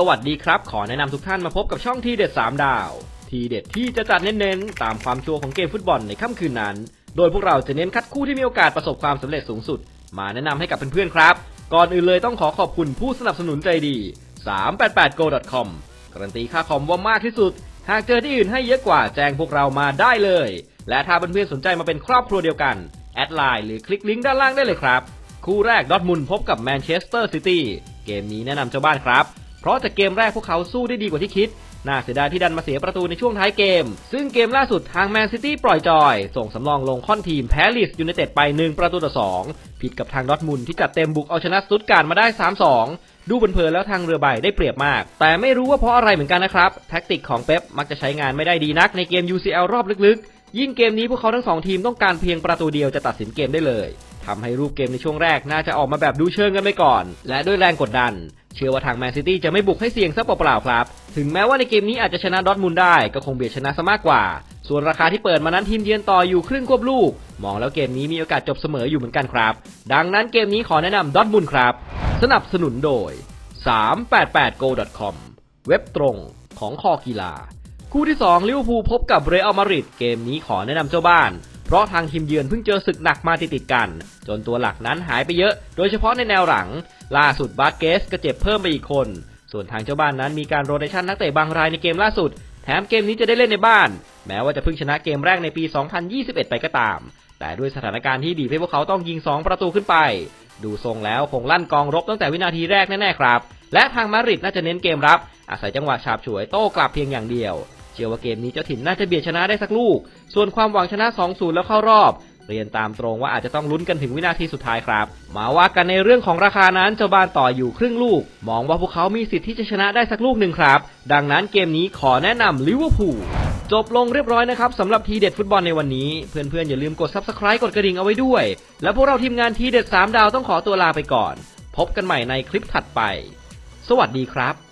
สวัสดีครับ ขอแนะนำทุกท่านมาพบกับช่องทีเด็ด 3 ดาว ทีเด็ดที่จะจัดเน้นๆ ตามความชัวร์ของเกมฟุตบอลในค่ำคืนนั้น โดยพวกเราจะเน้นคัดคู่ที่มีโอกาสประสบความสำเร็จสูงสุด มาแนะนำให้กับเพื่อนๆครับ ก่อนอื่นเลยต้องขอขอบคุณผู้สนับสนุนใจดี 388go.com การันตีค่าคอมว่ามากที่สุด หากเจอที่อื่นให้เยอะกว่าแจ้งพวกเรามาได้เลย และถ้าเพื่อนๆสนใจมาเป็นครอบครัวเดียวกันแอดไลน์หรือคลิกลิงก์ด้านล่างได้เลยครับ คู่แรกดอทมุนพบกับแมนเชสเตอร์ซิตี้เกมนี้แนะนำเจ้าบ้านครับ เพราะจากเกมแรกพวกเขาสู้ได้ดีกว่าที่คิด น่าเสียดายที่ดันมาเสียประตูในช่วงท้ายเกม ซึ่งเกมล่าสุดทางแมนซิตี้ปล่อยจอย ส่งสำรองลงค่อนทีมแพ้ลีสยูไนเต็ดไป 1 ประตูต่อ 2 ผิดกับทางดอทมุนที่จัดเต็มบุกเอาชนะสตุตการมาได้ 3-2ดูเพลินๆแล้วทางเรือใบได้เปรียบมาก แต่ไม่รู้ว่าเพราะอะไรเหมือนกันนะครับ แท็กติกของเป๊ปมักจะใช้งานไม่ได้ดีนักในเกม UCL รอบลึกๆ ยิ่งเกมนี้พวกเขาทั้งสองทีมต้องการเพียงประตูเดียวจะตัดสินเกมได้เลยทำให้รูปเกมในช่วงแรกน่าจะออกมาแบบดูเชิงกันไปก่อน และด้วยแรงกดดัน เชื่อว่าทางแมนซิตี้จะไม่บุกให้เสี่ยงซะเปล่าๆครับ ถึงแม้ว่าในเกมนี้อาจจะชนะดอทมุนด์ได้ก็คงเบียดชนะซะมากกว่า ส่วนราคาที่เปิดมานั้นทีมเยือนต่ออยู่ครึ่งควบลูก มองแล้วเกมนี้มีโอกาสจบเสมออยู่เหมือนกันครับ ดังนั้นเกมนี้ขอแนะนำดอทมุนด์ครับ สนับสนุนโดย 388go.com เว็บตรงของคอกีฬา คู่ที่2ลิเวอร์พูลพบกับเรอัลมาดริดเกมนี้ขอแนะนำเจ้าบ้าน เพราะทางทีมเยือนเพิ่งเจอศึกหนักมาติดๆกัน จนตัวหลักนั้นหายไปเยอะ โดยเฉพาะในแนวหลัง ล่าสุดบาสเกสก็เจ็บเพิ่มไปอีกคน ส่วนทางเจ้าบ้านนั้นมีการโรเตชันนักเตะบางรายในเกมล่าสุด แถมเกมนี้จะได้เล่นในบ้าน แม้ว่าจะเพิ่งชนะเกมแรกในปี 2021 ไปก็ตาม แต่ด้วยสถานการณ์ที่บีบให้พวกเขาต้องยิง 2 ประตูขึ้นไป ดูทรงแล้วคงลั่นกองรบตั้งแต่วินาทีแรกแน่ๆครับ และทางมาริดน่าจะเน้นเกมรับ อาศัยจังหวะฉาบฉวยโต้กลับเพียงอย่างเดียว เชื่อว่าเกมนี้เจ้าถิ่นน่าจะเบียดชนะได้สักลูก ส่วนความหวังชนะ 2-0 แล้วเข้ารอบ เรียนตามตรงว่าอาจจะต้องลุ้นกันถึงวินาทีสุดท้ายครับ มาว่ากันในเรื่องของราคานั้นเจ้าบ้านต่ออยู่ครึ่งลูก มองว่าพวกเขามีสิทธิ์ที่จะชนะได้สักลูกหนึ่งครับ ดังนั้นเกมนี้ขอแนะนำลิเวอร์พูลจบลงเรียบร้อยนะครับสำหรับทีเด็ดฟุตบอลในวันนี้ เพื่อนๆอย่าลืมกด Subscribe กดกระดิ่งเอาไว้ด้วย แล้วพวกเราทีมงานทีเด็ด3ดาวต้องขอตัวลาไปก่อน พบกันใหม่ในคลิปถัดไป สวัสดีครับ